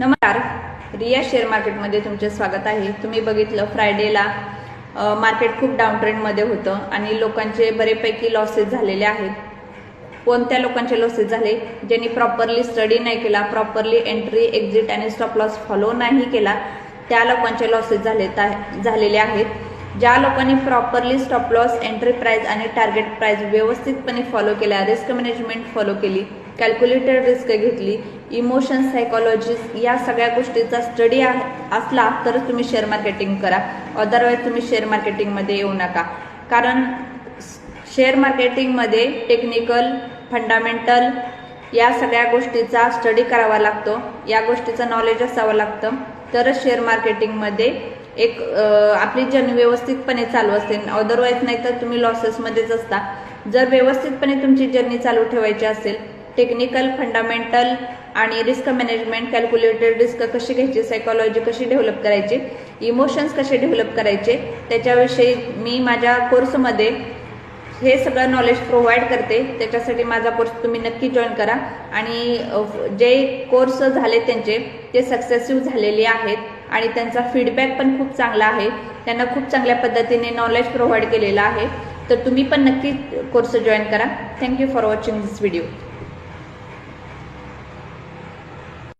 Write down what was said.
नमस्कार. रिया शेअर मार्केटमध्ये तुमचे स्वागत आहे. तुम्ही बघितलं फ्रायडेला मार्केट खूप डाऊन ट्रेंडमध्ये होतं आणि लोकांचे बरेपैकी लॉसेस झालेले आहेत. कोणत्या लोकांचे लॉसेस झाले? ज्यांनी प्रॉपरली स्टडी नाही केला प्रॉपरली एंट्री एक्झिट आणि स्टॉप लॉस फॉलो नाही केला त्या लोकांचे लॉसेस झाले झालेले आहेत. ज्या लोकांनी properly stop loss entry price आणि टार्गेट प्राइस व्यवस्थितपणे फॉलो केल्या रिस्क मॅनेजमेंट फॉलो केली कॅल्क्युलेटेड रिस्क घेतली इमोशन सायकॉलॉजी या सगळ्या गोष्टीचा स्टडी असला तरच तुम्ही शेअर मार्केटिंग करा. अदरवाईज तुम्ही शेअर मार्केटिंगमध्ये येऊ नका. कारण शेअर मार्केटिंगमध्ये टेक्निकल फंडामेंटल या सगळ्या गोष्टीचा स्टडी करावा लागतो. या गोष्टीचं नॉलेज असावं लागतं. तरच शेअर मार्केटिंगमध्ये एक आपली जर्नी व्यवस्थितपणे चालू असते. अदरवाईज नाही तर तुम्ही लॉसेसमध्येच असता. जर व्यवस्थितपणे तुमची जर्नी चालू ठेवायची असेल टेक्निकल फंडामेंटल आणि रिस्क मॅनेजमेंट कॅल्क्युलेटेड रिस्क कशी घ्यायची सायकॉलॉजी कशी डेव्हलप करायची इमोशन्स कसे डेव्हलप करायचे त्याच्याविषयी मी माझ्या कोर्समध्ये हे सगळं नॉलेज प्रोव्हाइड करते. त्याच्यासाठी माझा कोर्स तुम्ही नक्की जॉईन करा. आणि जे कोर्स झाले त्यांचे ते सक्सेसिव्ह झालेले आहेत. आणि त्यांचा फीडबॅक पण खूप चांगला आहे. त्यांना खूप चांगल्या पद्धतीने नॉलेज प्रोव्हाइड केलेलं आहे. तर तुम्ही पण नक्की कोर्स जॉईन करा. Thank you for watching this video